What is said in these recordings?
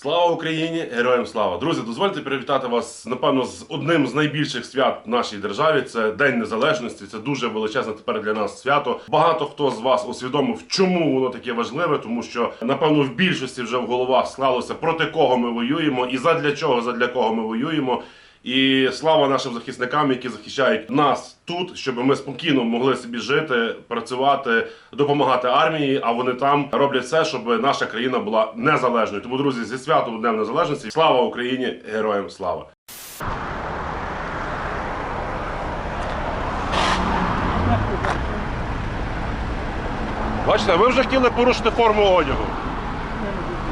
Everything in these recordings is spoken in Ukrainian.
Слава Україні! Героям слава! Друзі, дозвольте привітати вас, напевно, з одним з найбільших свят в нашій державі. Це День Незалежності. Це дуже величезне тепер для нас свято. Багато хто з вас усвідомив, чому воно таке важливе, тому що напевно в більшості вже в головах склалося проти кого ми воюємо і задля чого, задля кого ми воюємо. І слава нашим захисникам, які захищають нас тут, щоб ми спокійно могли собі жити, працювати, допомагати армії. А вони там роблять все, щоб наша країна була незалежною. Тому, друзі, зі святом Днем Незалежності, слава Україні! Героям слава! Бачите, ви вже хотіли порушити форму одягу.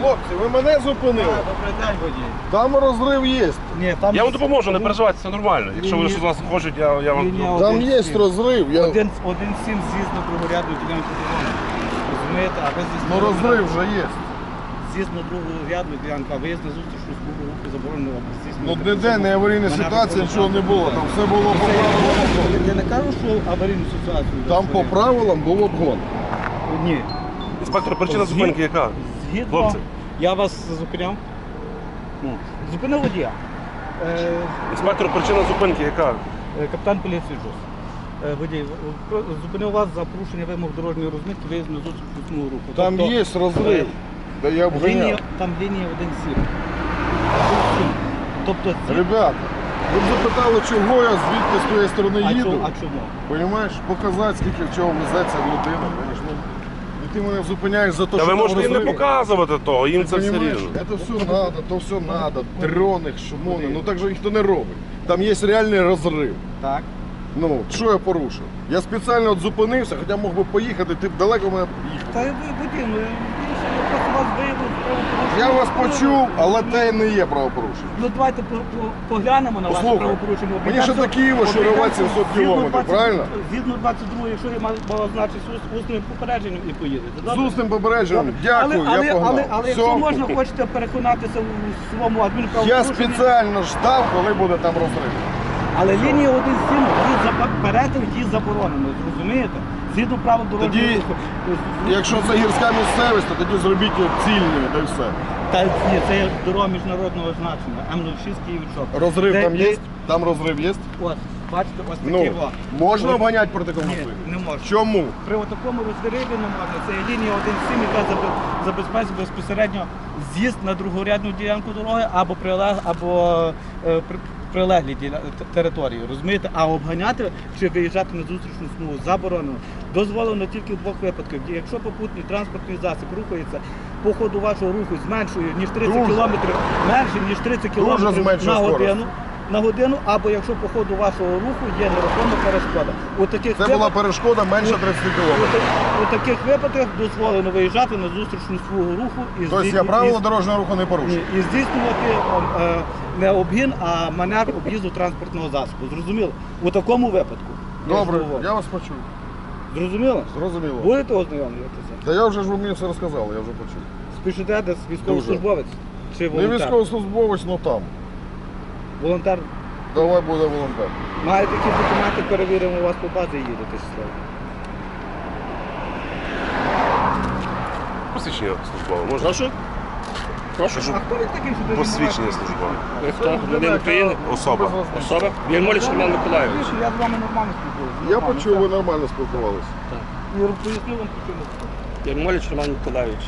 Хлопці, ви мене зупинили. Добрий день, водій. Там розрив є. Ні, там Я вам допоможу, не переживайте, це нормально. Якщо вони щось з вас хочуть, я, я вам. Лінія Там є розрив. Я... Один, один сім з'їзд на другорядну ділянку дороги. Розумієте, а ви з'їзд Ну на розрив вже є. з'їзд на другорядну ділянку, а виїзд на зустріч у смугу руху заборонено або здійснювати. Ну ніде не аварійна Мене ситуація, нічого не було. Там все було по правилам. Я не кажу, що аварійну ситуацію. Там по правилам був обгон. Ні. Інспектор, причина зупинки яка? Згідно, Хлопці. я вас зупиняв. Ну, Зупинив водія. Е, Інспектор, причина зупинки яка? Е, Капітан поліції Джос. Е, Водій, в- зупинив вас за порушення вимог дорожньої розмітки виїзд на зустріч смугу руху. Там Тобто, є розрив. Де я лінія, обганяв. там лінія 1,7. Тобто ці... Ребята, ви б запитали, чого я звідти з тієї сторони а, їду. чому, а чому? Понімаєш? Показати, скільки в чого везеться людина. ну. І ти мене зупиняєш за те, Та що ви там можете і не розрив. показувати того, їм це все Понимаєш, рівно. це все надо, то все надо, дрони, шумони, ну так же ніхто не робить. Там є реальний розрив. Так. Ну, що я порушив? Я спеціально от зупинився, хоча мог би поїхати, ти б далеко мене їхав. Та водій, ну вас правопорушення. Я вас почув, але те не є правопорушення. Ну давайте по- по- поглянемо на ваше Послухай, правопорушення. мені ще до Києва ще рвати 700 згідно кілометрів, 20 правильно? Згідно 22, якщо я мав- мала значить з усним попередженням і поїдете. З добре? усним попередженням, дякую, але, але, я погнав. Але, але Все. якщо можна, хочете переконатися у своєму Я адмінправопорушенні, спеціально ждав, коли буде там розрив. але лінія 1.7 її перетин її заборонено, зрозумієте? Згідно правил дорожнього Тоді, руху. Якщо це гірська місцевість, то тоді зробіть її цільною, та й все. Та ні, це дорога міжнародного значення, М06 Київчок. Розрив Де- там де- є? Там розрив є? От, бачите, ось такі Ну, во. можна Ось- обганяти проти Ні, не можна. Чому? При такому розриві не можна. Це є лінія 1.7, яка забе- забезпечить безпосередньо з'їзд на другорядну ділянку дороги або прилег, або е, при- прилеглі діля... території. Розумієте? А обганяти чи виїжджати на зустрічну смугу заборонено. Дозволено тільки в двох випадках. Якщо попутний транспортний засіб рухається по ходу вашого руху зменшує ніж 30 Дуже. кілометрів, менше ніж 30 Дуже кілометрів зменшує на скорость. На годину, або якщо по ходу вашого руху є нерухома перешкода. У таких Це була перешкода менше 30 у, км. та- у таких випадках дозволено виїжджати на зустрічну смугу руху і, Тобто я здійсню- правила дорожнього руху не і, порушив. і здійснювати е, не обгін, а маневр об'їзду транспортного засобу. Зрозуміло? У такому випадку. Я ж Добре, говорю. я вас почув. Зрозуміло? Зрозуміло. Будете ознайомлюватися? Та я вже ж ви мені все розказали, я вже почув. Спішите десь військовослужбовець чи Не волонтер? військовослужбовець, ну там. Волонтер. Давай буде волонтер. Маєте якісь документи, перевіримо у вас по базі і їдете щасливо. Посвідчення службове, можна? Прошу? Прошу. А хто ви такий, що ви Посвідчення службове. Ви хто? Громадянин України? Особа. Особа? Єрмоліч Роман Миколайович. Я з вами нормально спілкуюся. Я почув, ви нормально спілкувалися. Я поясню вам причину. Єрмоліч Роман Миколайович.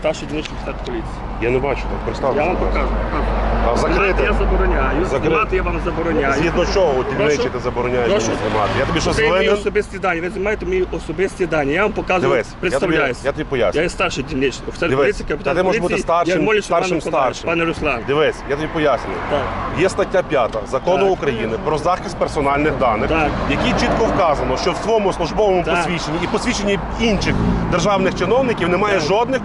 Старший дільничний офіцер поліції. Я не бачу, так Я вам покажу. А Знімати я закрите. забороняю. Закрите. Знімати я вам забороняю. Згідно чого дільничі ти забороняєш мені Прошу? знімати? Я тобі що Це мої особисті дані. Ви знімаєте мої особисті дані. Я вам показую, Дивись, я тобі, представляюсь. я тобі поясню. є старший дільничний офіцер Дивись, поліції, та ти можеш бути поліції старшим, старшим. Пане Руслан. Дивись, я тобі пояснюю. Так. Є стаття 5 закону Так. України про захист персональних даних, Так. в якій чітко вказано, що в своєму службовому Так. посвідченні і посвідченні інших державних чиновників немає жодних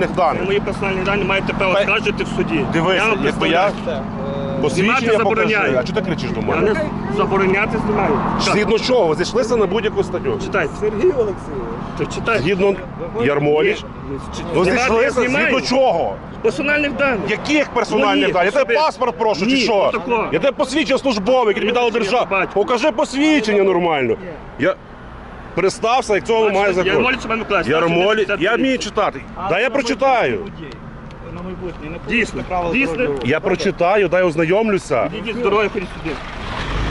персональних даних. мої персональні дані маєте право Та- скаржити в суді. Дивись, я вам якби я представляю. посвідчення Знімати забороняю. А чого ти кричиш до Я мене? не забороняти знімаю. Згідно чого? Ви зійшлися на будь-яку статтю. Читайте. Сергій Олексійович. Читайте. Згідно Ярмоліч. Ну Знімати я зійшлися знімаю. згідно чого? Персональних даних. Яких персональних даних? Я тебе паспорт прошу, чи Ні, що? отако. Я тебе посвідчення службове, яке тобі дала держава. Покажи посвідчення нормально. Я представся, як цього має закон. Ярмоліч Роман Миколаївич. Ярмолі, старший я вмію читати. Да я прочитаю. на майбутнє. Не Дійсно, правила дійсно. дорожнього руху. Я прочитаю, дай ознайомлюся. Ідіть з дороги, ходіть сюди.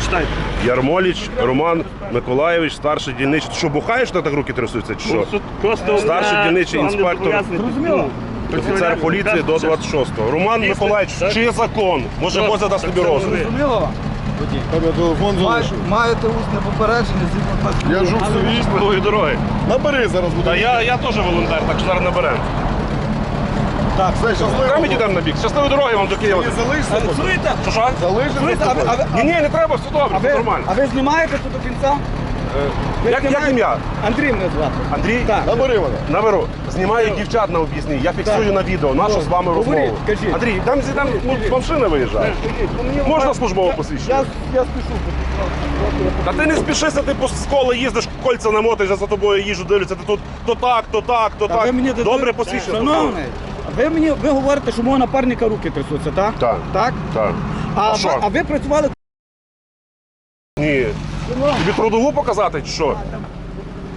Читайте. Ярмоліч Роман Миколаєвич, старший дільничий. Ти що, бухаєш, що так руки трясуться, чи що? Просто Старший я дільничий інспектор. Зрозуміло. Офіцер поліції до 26-го. Роман Дійсно, Миколаївич, чи закон? Може, задасть так, тобі ви. Зрозуміло? Водій. Тебе телефон залишив. Маєте усне попередження згідно Я жук собі. Щасливої дороги. Набери зараз буде. Та я, я теж волонтер, так що зараз наберемо. Так, Все, щасливо. Там йдемо на бік. Щасливої дороги вам до Києва. Ти Чуєте? Що що? Залишся? Чуєте? А ви- а ви- Ні, ні, не треба, все добре, все нормально. а ви знімаєте тут до кінця? Як, як ім'я? Андрій мене звати. Андрій? Так. Набери мене. Наберу. Знімаю дівчат на об'їзні. Я фіксую на відео нашу з вами розмову. кажіть. Андрій, там зійдемо, ну, з машини виїжджає. Можна службове посвідчення? Я, я спішу. Та ти не спішися, ти по школи їздиш, кольця намотаєш, я за тобою їжу дивлюся, ти тут то так, то так, то Та так. Добре посвідчення. Шановний, ви мені ви говорите, що мого напарника руки трясуться, так? Так. Так? Так. А, А що? а ви працювали Ні. Тобі трудову показати чи що?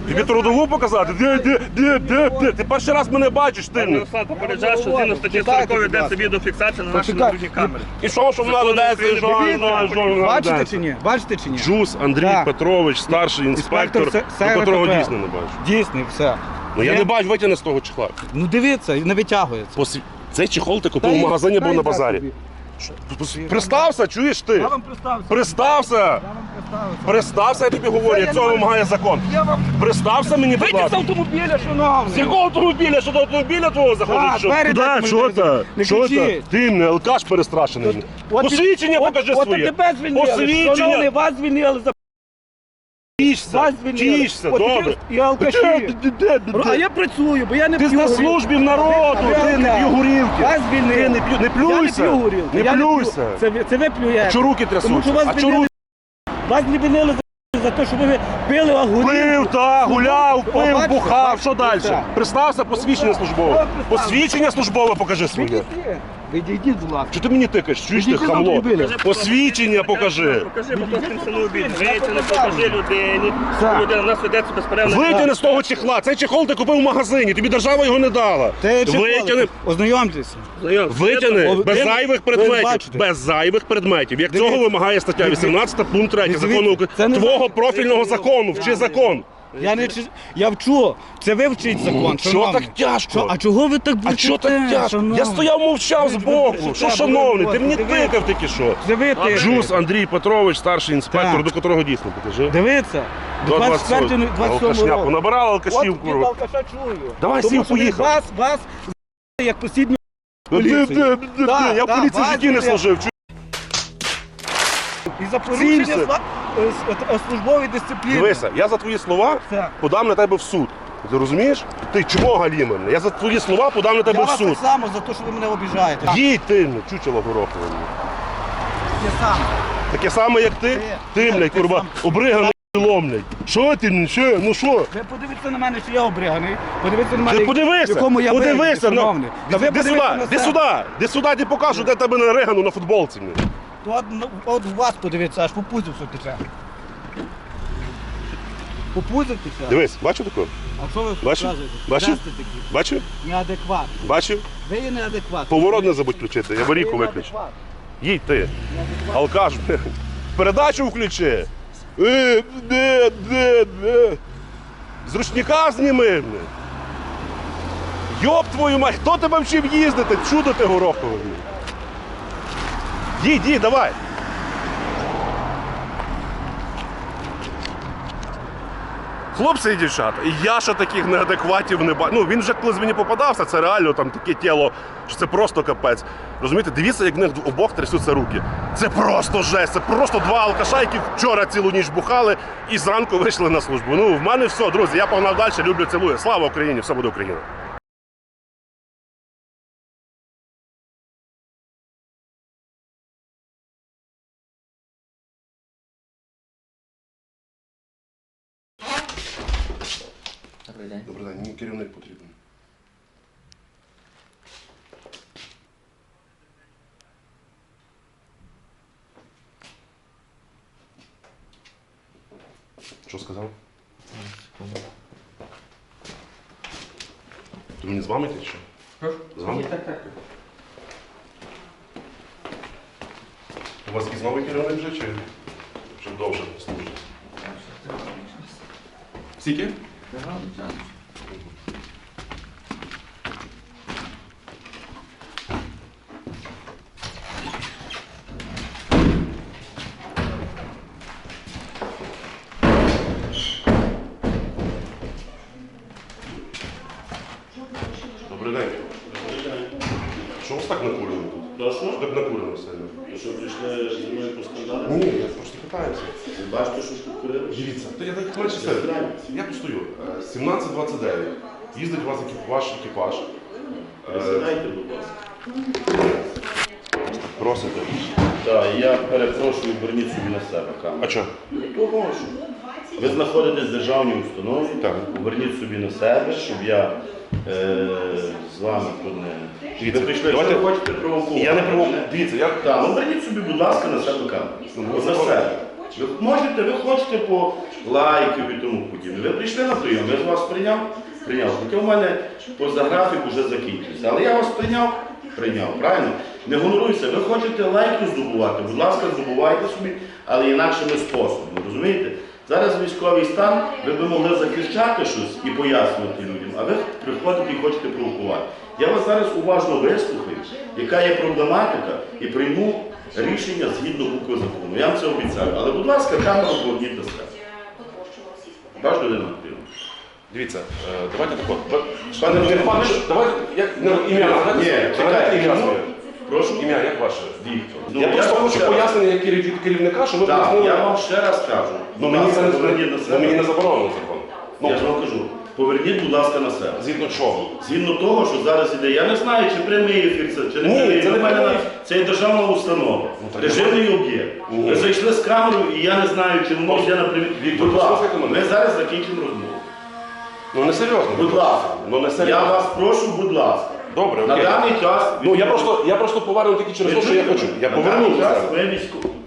Тобі трудову показати? Де, де, де, де, де? Ти перший раз мене бачиш, ти. Пане Руслан попереджає, що згідно статті 40 будь ласка. йдеться відеофіксація на нашій Почекайте. наружній камері. І що, що вона ведеться, і що, що, що вона Бачите чи ні? Бачите чи ні? Джус Андрій Так. Петрович, старший інспектор, Інспектор до котрого СРПП. дійсно не бачу. Дійсний, все. Ну я Є? не бачу, витягни з того чехла. Ну дивіться, не витягується. Цей чехол ти купив в магазині, був на базарі. Пристався, чуєш ти? Я вам пристався. Пристався! Я вам представився. Пристався, я тобі говорю, я цього вимагає закон. Я вам Пристався мені, будь Вийдіть з ласка. автомобіля, шановний. З якого автомобіля? Що до автомобіля твого заходить? Так, Що? двері Куди? Що це? ти? не Що ти? кричіть. Ти не алкаш перестрашений. От- Посвідчення от- покажи от своє. тебе звільнили. Шановний, вас звільнили за Тішся. Тішся, добре. І алкаші. А я працюю, бо я не Ти п'ю на службі в народу, А ти не п'ю горілки. Вас звільнили. Ти не п'ю- не плюйся. Я не п'ю горілки. Не плюйся. Це, це ви плюєте. Чого руки трясуться? А чого руки? вас звільнили за, за те, що ви пили горілку. Пив, та, гуляв, пив, бухав. Що далі? так. Пристався, посвідчення службове. Посвідчення службове покажи своє. Відійдіть. Будь ласка. Що ти мені тикаєш? Чуєш ти з хамло? Посвідчення покажи. Покажи, будь ласка, самообід. Витягни, покажи людині. Так. Людина, у нас ведеться безперервна. Витягни з того чехла. Цей чехол ти купив в магазині, тобі держава його не дала. Це чехоли. Витягни. Ознайомтеся. Знайом. Витягни О, без ви- зайвих ви предметів. бачите. Без зайвих предметів. Як цього вимагає стаття Дивіться. 18 пункт 3 Дивіться. закону не твого профільного закону. Вчи закон. Я не чи- я вчу. Це ви вчить закон. Що шановний. так тяжко? Що- А чого ви так А будете? чого так тяжко? шановний? Я стояв мовчав збоку. ви- Що, шановний, ти мені тикав тільки що. Це ви ти. Андрій Петрович, старший інспектор, Так. до котрого дійсно покажи. Дивіться. До 24 27 27 Алкашня. року. Понабирали От алкашів, від курва. алкаша чую. Давай, Тому сів, що він поїхав. Вас, вас, як Де, де, де, де? Я в так, поліції в житті не служив. І за порушення сла- е, с- е, службової дисципліни. Дивися, я за твої слова Так. подам на тебе в суд. Ти розумієш? Ти чого галі мене? Я за твої слова подам на тебе Я в вас суд. так само за те, що ви мене обіжаєте. Їдь ти, ну, чучело горохове. Я сам. Таке саме, як ти? Ти. Ти, Ти курва, сам. обриганий лом, блядь. Що ти, ну, що, ну що? Ви подивіться на мене, чи я обриганий. Подивіться на мене, Ти подивися, в якому я вигляді, подивися, ну, шановний. Та ви де подивіться сюди, на де себе. сюди, де сюди, де покажу, де тебе на Регану на футболці. блядь. От, ну, от у вас подивіться, аж по пузі все тече. По пузі тече. Дивись, бачив таке? А що ви Бачив? розказуєте? Бачив? Такі. Бачив? Неадекват. Бачив? Ви є неадекват. Поворот не забудь включити, я аварійку виключу. Їдь ти. Алкаш, блядь. Передачу включи. Е, де, де, де. З ручника зніми. блядь. Йоп твою мать, хто тебе вчив їздити? Чудо ти горохове. блядь. Їдь, їдь, давай. Хлопці і дівчата, і я ще таких неадекватів не бачу. Ну він вже колись мені попадався, це реально там таке тіло, що це просто капець. Розумієте, дивіться, як в них обох трясуться руки. Це просто жесть, це просто два алкаша, які вчора цілу ніч бухали і зранку вийшли на службу. Ну, в мене все, друзі, я погнав далі, люблю, цілую. Слава Україні, все буде Україна. Добрий день. Добрий день, мені керівник потрібен. Що сказав? Ти мені з вами ти що? З вами? Так, так. У вас якийсь новий керівник вже чи вже довше служить? Скільки? Добрий день. Що вас так накурено тут? Що так сильно? Ви що прийшли зі мною поскандали? Ні, я просто питаюся. Бачите, що? Дивіться, то я так менше все. Я постою. Е, 17.29. Їздить у вас екіп- ваш екіпаж. Е, Сідайте, будь ласка. Просите. Так, я перепрошую, верніть собі на себе камеру. А що? Того, що ви знаходитесь в державній установі, Так. верніть собі на себе, щоб я е, з вами тут не... Дивіться, ви прийшли, давайте- ви хочете провокувати. Я не провокую. Дивіться, я. Так, ну верніть собі, будь ласка, на себе камеру. Ну, на себе. Ви можете, ви хочете по лайків і тому подібне. Ви прийшли на прийом, я з вас прийняв, прийняв. Хоча в мене поза графік вже закінчився. Але я вас прийняв, прийняв, правильно? Не гоноруйся, ви хочете лайки здобувати, будь ласка, здобувайте собі, але інакшими способами. Розумієте? Зараз військовий стан, ви б могли захищати щось і пояснювати людям, а ви приходите і хочете провокувати. Я вас зараз уважно вислухаю, яка є проблематика, і прийму рішення згідно букви закону. Я вам це обіцяю. Але, будь ласка, камеру поверніть до себе. Баш людина? Дивіться, е, давайте так. от. Пане Пане давайте як не, ім'я Ні, своє. чекайте, ім'я своє. Прошу. Ім'я, як ваше? Віктор. Я просто вам хочу раз- пояснення як керів- від керівника, що ви Так, пояснили. я вам ще раз кажу. Ну мені це не, ну, мені не заборонено закон. Ну, Я ж вам кажу, поверніть, будь ласка, на себе. згідно чого? Згідно того, що зараз іде, я не знаю, чи прямий ефір це, чи не Ні, прямий. це не У мене прямий. на- Це є державна установа, так режимний об'єкт. Ні. Ви зайшли з камерою, і я не знаю, чи воно йде на прямий. Віктор, Будь ласка, послухайте мене. ми зараз закінчимо розмову. Ну не серйозно. Будь ласка, Ну не я вас прошу, будь ласка. Добре, На окей. даний час Ну я просто я просто повернув тільки через те, що я хочу. Я повернув це.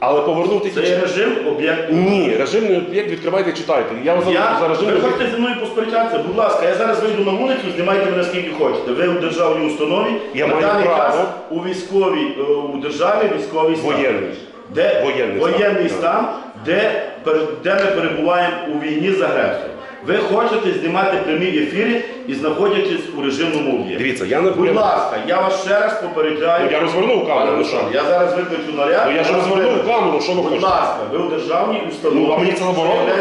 Але повернув тільки Це через. режим об'єкт. Ні, режимний об'єкт відкривайте і читайте. Я за, Я, за режимний ви об'єкт. хочете зі мною посперечатися? Будь ласка, я зараз вийду на вулицю, знімайте мене скільки хочете. Ви у державній установі, Я на маю даний право. час у військовій, е, у державі військовий стан. Воєнний. Де Воєнний воєнний стан, стан, де, пер- де ми перебуваємо у війні з агресором. Ви хочете знімати прямі ефіри і знаходячись у режимному об'єкті. Дивіться, я не Будь ласка, я вас ще раз попереджаю. Ну, я розвернув камеру, ну що? Я зараз виключу наряд. Ну я ж розвернув камеру, що ви Будь хочете? ласка, ви у державній установі. Ну, а мені це заборонено?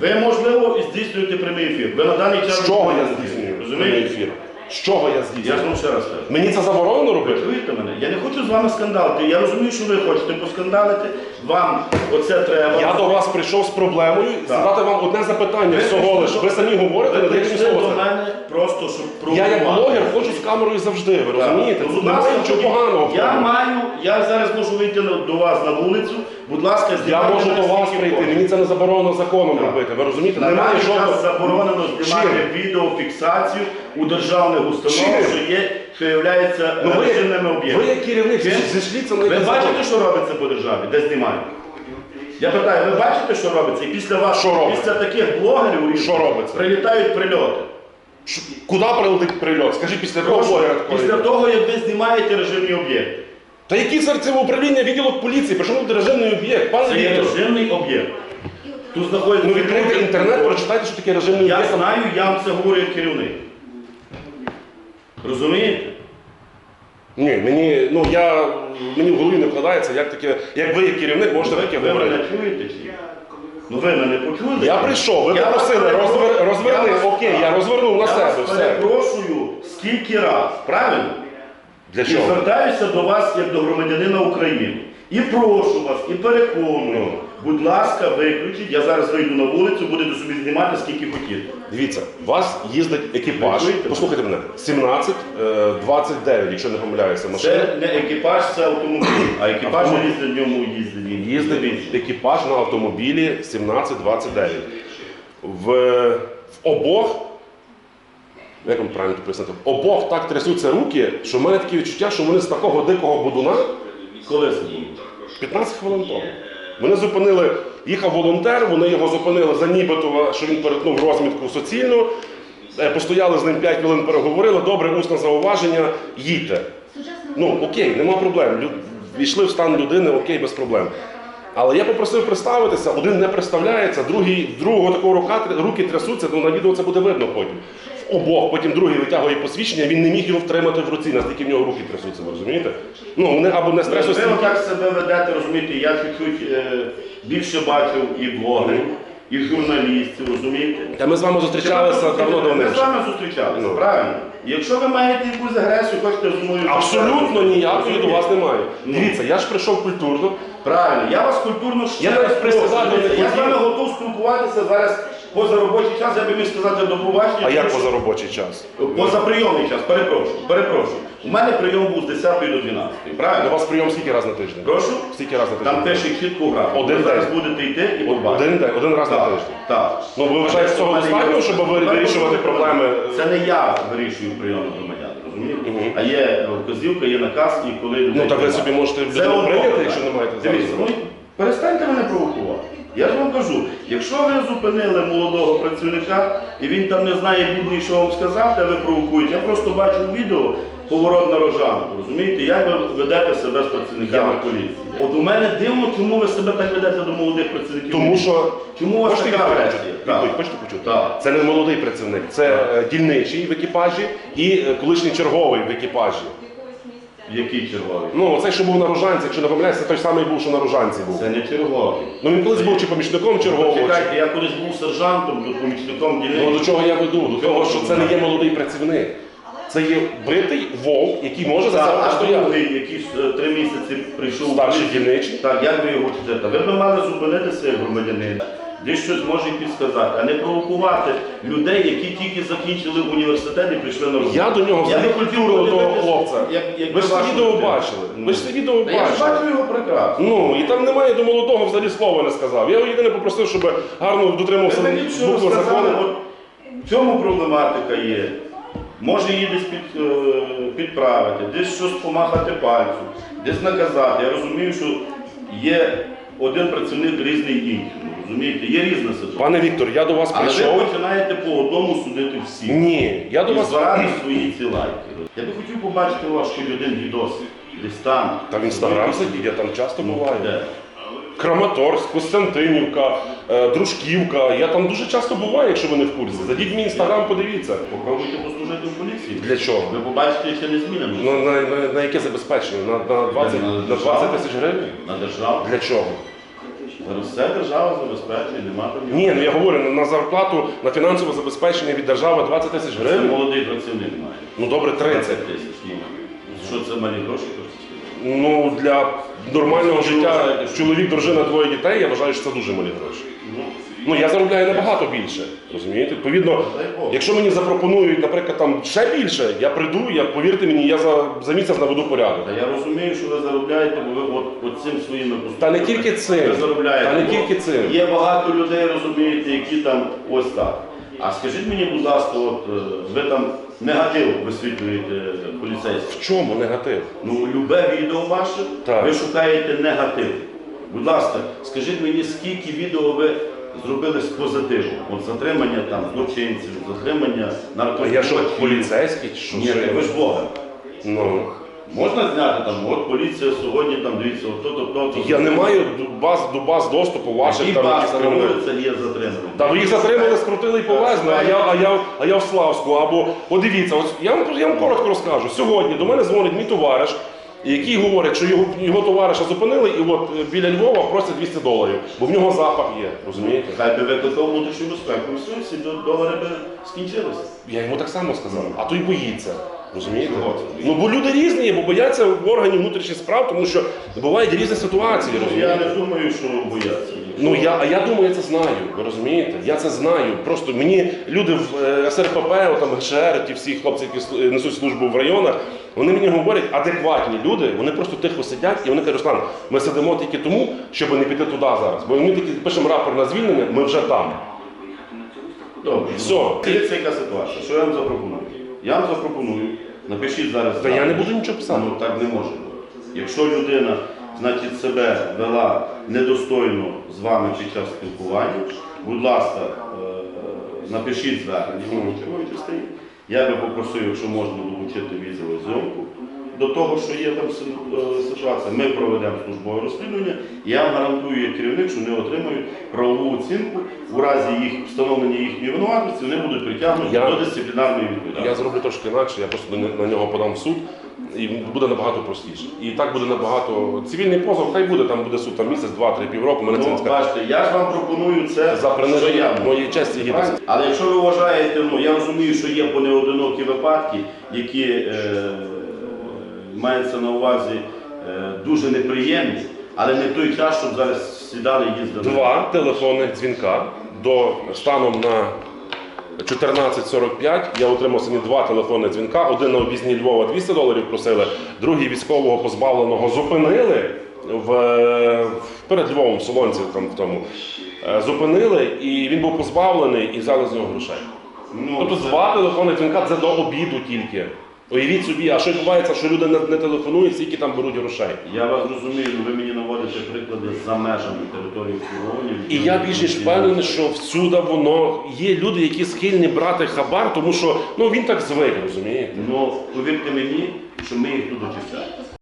Ви, можливо, здійснюєте прямий ефір. Ви на даний час... З чого я здійснюю? Прямий ефір? З чого я Я ж здійснюю? вам ще раз кажу. Мені це заборонено Ви робити? чуєте мене? Я не хочу з вами скандалити. Я розумію, що ви хочете поскандалити. Вам оце треба. Я до вас прийшов з проблемою задати вам одне запитання всього лиш. Ви самі говорите, Ви деякі прийшли мені до слова. мене просто, щоб Я як блогер ходжу з камерою завжди, ви розумієте? Ну, Тут немає нічого поганого. в Я тому. маю, я зараз можу вийти на- до вас на вулицю. Будь ласка, Я знімайте можу мене до вас скільки прийти, хочете. мені це не заборонено законом робити. Ви розумієте? На Немає даний час заборонено знімати Чим? відеофіксацію у державних установах, Чим? що є, що являються Ну ви, режимними ви об'єктами. як керівник, Чим? зійшліться на Ви якийсь бачите, закон. що робиться по державі, де знімають? Я питаю, ви бачите, що робиться? І після вас, Що робиться? після таких блогерів Що робиться? прилітають прильоти. Куди прилетить прильот? Скажіть після того такого. після того, як ви знімаєте режимні об'єкти. Та який серцеве управління відділок поліції? При чому тут режимний об'єкт? Пане Це є Віктор, режимний об'єкт. Тут знаходиться. ну відкрийте інтернет, прочитайте, що таке режимний Я об'єкт. знаю, я вам це говорю як керівник. Розумієте? Ні, мені, ну я, мені в голові не вкладається, як таке, як ви як керівник можете таке Ви мене говорити. чуєте чи ні? Ну ви мене почули? Я прийшов, ви Я вас попросили, перепрошую. розверни, вас- окей, я розвернув на я себе, вас все. перепрошую скільки раз, правильно? Для І чого? звертаюся до вас як до громадянина України. І прошу вас, і переконую. Ну. Будь ласка, виключіть. Я зараз вийду на вулицю, будете собі знімати скільки хотіте. Дивіться, у вас їздить екіпаж, Ви чуєте? послухайте мене, 17, е, 29, якщо не помиляюся, машина. Це не екіпаж, це автомобіль. А екіпаж Автомобіль. їздить в ньому їздить. Їздить екіпаж на автомобілі 1729. В, в обох, як вам правильно тут пояснити, в обох так трясуться руки, що в мене таке відчуття, що вони з такого дикого будуна Коли це було? 15 хвилин тому. Вони зупинили, їхав волонтер, вони його зупинили за нібито, що він перетнув розмітку суцільну. Е, Постояли з ним 5 хвилин, переговорили, добре, усне зауваження, їдьте. Ну, окей, нема проблем. Війшли в стан людини, окей, без проблем. Але я попросив представитися, один не представляється, другий, другого такого рука, руки трясуться, ну на відео це буде видно потім. Обох, потім другий витягує посвідчення, він не міг його втримати в руці, настільки в нього руки трясуться, ви розумієте? Ну, вони або не Ви стресостійкі. отак себе ведете, розумієте, я чуть-чуть е, більше бачив і блогерів, і журналістів, розумієте? Та ми з вами зустрічалися давно до Ми з вами зустрічалися, Ну. правильно? Якщо ви маєте якусь агресію, хочете зі мною... Абсолютно ніякої до вас немає. Ну. Дивіться, я ж прийшов культурно. Правильно, я вас культурно ще Я раз прошу. Я з вами готов спілкуватися зараз поза робочий час, я би міг сказати до побачення. А як поза робочий час? Поза прийомний час, перепрошую, перепрошую. У мене прийом був з 10 до 12, До правильно? вас прийом скільки разів на тиждень? Прошу? Скільки разів на Там тиждень? пише чітку графіку. Один Ви зараз будете йти і Один день, один раз на тиждень. Так. Ну ви вважаєте цього У достатньо, щоб ви- вирішувати проблеми? Це не я вирішую прийоми громадян, розумієте? Мгм. А є вказівка, є наказ, і коли людей Ну так ви собі можете Це людину одно прийняти, якщо не маєте Дивіться, ну, перестаньте мене провокувати. Я ж вам кажу, якщо ви зупинили молодого працівника і він там не знає бідний, що вам сказати, а ви провокуєте. Я просто бачу відео поворот на рожанку. Розумієте, як ви ведете себе з працівниками поліції? От у мене дивно, чому ви себе так ведете до молодих працівників. Тому що Чому у вас Хочете така відповідь? агресія? Відповідь Так. хочете почути? Так. Це не молодий працівник, це е, дільничий в екіпажі і е, колишній черговий в екіпажі. Який черговий? Ну, оцей, що був на рожанці, якщо не помиляюся, той самий був, що на рожанці був. Це не черговий. Ну він колись був чи помічником чергового. чи- Чекайте, я колись був сержантом, тут помічником Ну до чого я веду? До того, що це не є молодий працівник. Це є бритий вовк, який може за це Так, а постояти. другий, який е, три місяці прийшов. Старший поліцію. дільничий? Так, як ви його вчите? Ви б мали зупинитися як громадянин. Десь щось може і підсказати, а не провокувати людей, які тільки закінчили університет і прийшли на роботу. Я до нього Я би хотів того хлопця. як- як Ви ж це вашу відео бачили. Ви ж це відео Та Я ж бачили. бачу його прекрасно. Ну, і там немає до молодого взагалі слова не сказав. Я його єдине попросив, щоб гарно дотримався Ви мені що букви закону. от в цьому проблематика є. Може її десь під, е, підправити, десь щось помахати пальцем, десь наказати. Я розумію, що є один працівник різний іншому. Розумієте, є різна ситуація. Пане Віктор, я до вас Але ви прийшов. починаєте по одному судити всіх. Ні, я до І вас. збирати свої ці лайки. Я би хотів побачити у вас хоч один відос. Десь там. Та в інстаграм сидіть, я там часто Ну, буваю. де? Краматорськ, Костянтинівка, е, Дружківка. Я там дуже часто буваю, якщо ви не в курсі. Зайдіть в мій інстаграм, подивіться. Попробуйте послужити в поліції. Для чого? Ви побачите, що не змінено. Ну, на, на, на яке забезпечення? На, на, 20, На на 20 тисяч гривень? На державу. Для чого? Все держава забезпечує, нема там. Ні, ну я говорю, на- зарплату, на фінансове забезпечення від держави 20 тисяч Це гривень. молодий працівник має. Ну добре, 30. 30 тисяч. Ну, Що це малі гроші? сказати? Ну для нормального життя чоловік, дружина, двоє дітей, я вважаю, що це дуже малі гроші. Ну я заробляю набагато більше. Розумієте? Відповідно, якщо мені запропонують, наприклад, там ще більше, я прийду, я повірте мені, я за, за місяць наведу порядок. Та я розумію, що ви заробляєте, бо ви от, от цим своїми. Та не тільки цим. Ви заробляєте. Та не бо тільки цим. Є багато людей, розумієте, які там ось так. А скажіть мені, будь ласка, от е, ви там негатив висвітлюєте е. В чому негатив? Ну, любе відео ваше, Так. ви шукаєте негатив. Будь ласка, скажіть мені, скільки відео ви зробили з позитивом? От затримання там злочинців, затримання А наркотиків. я що, поліцейський? чи Що, Ні, що ви ж блогер. Ну. Можна зняти там, от поліція сьогодні там дивіться, от то, то, то, то. Я не маю до баз, до баз доступу ваших Які там баз якісь кримінальних. є затримані. Та ви їх затримали, скрутили і повезли, а я, а я, а я в Славську. Або подивіться, ось я вам я вам коротко розкажу. Сьогодні до мене дзвонить мій товариш, який говорить, що його, його товариша зупинили, і от е, біля Львова просять 200 доларів, бо в нього запах є. Розумієте? Хай би викликав внутрішню безпеку, всі долари би скінчилися. Я йому так само сказав, а той боїться. Розумієте? Ну бо люди різні, бо бояться в органів внутрішніх справ, тому що бувають різні ситуації. Розумієте? Я не думаю, що бояться. Ну я, а я думаю, я це знаю. Ви розумієте? Я це знаю. Просто мені люди в е, СРПП, там ГШР, ті всі хлопці, які слу- несуть службу в районах, вони мені говорять, адекватні люди, вони просто тихо сидять і вони кажуть, Руслан, ми сидимо тільки тому, щоб не піти туди зараз. Бо ми тільки пишемо рапорт на звільнення, ми вже там. Добре. Все. Дивіться, яка ситуація. Що я вам запропоную? Я вам запропоную, напишіть зараз. Та я не буду нічого писати. Ну так не може. Якщо людина, значить, себе вела недостойно з вами під час спілкування, будь ласка, е, напишіть звернення. Я би попросив, якщо можна долучити відеозйомку, до того, що є там е, ситуація, ми проведемо службове розслідування. І я вам гарантую як керівник, що вони отримують правову оцінку. У разі їх встановлення їхньої винуватості, вони будуть притягнуті Я- до дисциплінарної Я відповідальності. зроблю трошки інакше, я просто на нього подам в суд. І буде набагато простіше. І так буде набагато. Цивільний позов, хай буде, там буде суд там місяць, два, три, півроку. Мене це не Ну, скаже. бачите, я ж вам пропоную це За приниження я моєї честі і гідності. Але якщо ви вважаєте, ну я розумію, що є понеодинокі випадки, які е, маються на увазі е, дуже неприємні, але не той час, щоб зараз сідали і їздили. Два телефонних дзвінка до станом на 14.45 я отримав сьогодні два телефони дзвінка. Один на обізній Львова 200 доларів просили, другий військового позбавленого зупинили в, в- перед Львовом в Солонці там в тому. Е, Зупинили, і він був позбавлений і взяли з нього грошей. Ну, Тобто два телефони дзвінка це до обіду тільки. Уявіть собі, а що відбувається, що люди не, телефонують, скільки там беруть грошей. Я вас розумію, ви мені наводите приклади за межами території обслуговування. І я більш ніж впевнений, що всюди воно є люди, які схильні брати хабар, тому що ну він так звик, розумієте? Ну, повірте мені, що ми їх тут очищаємо.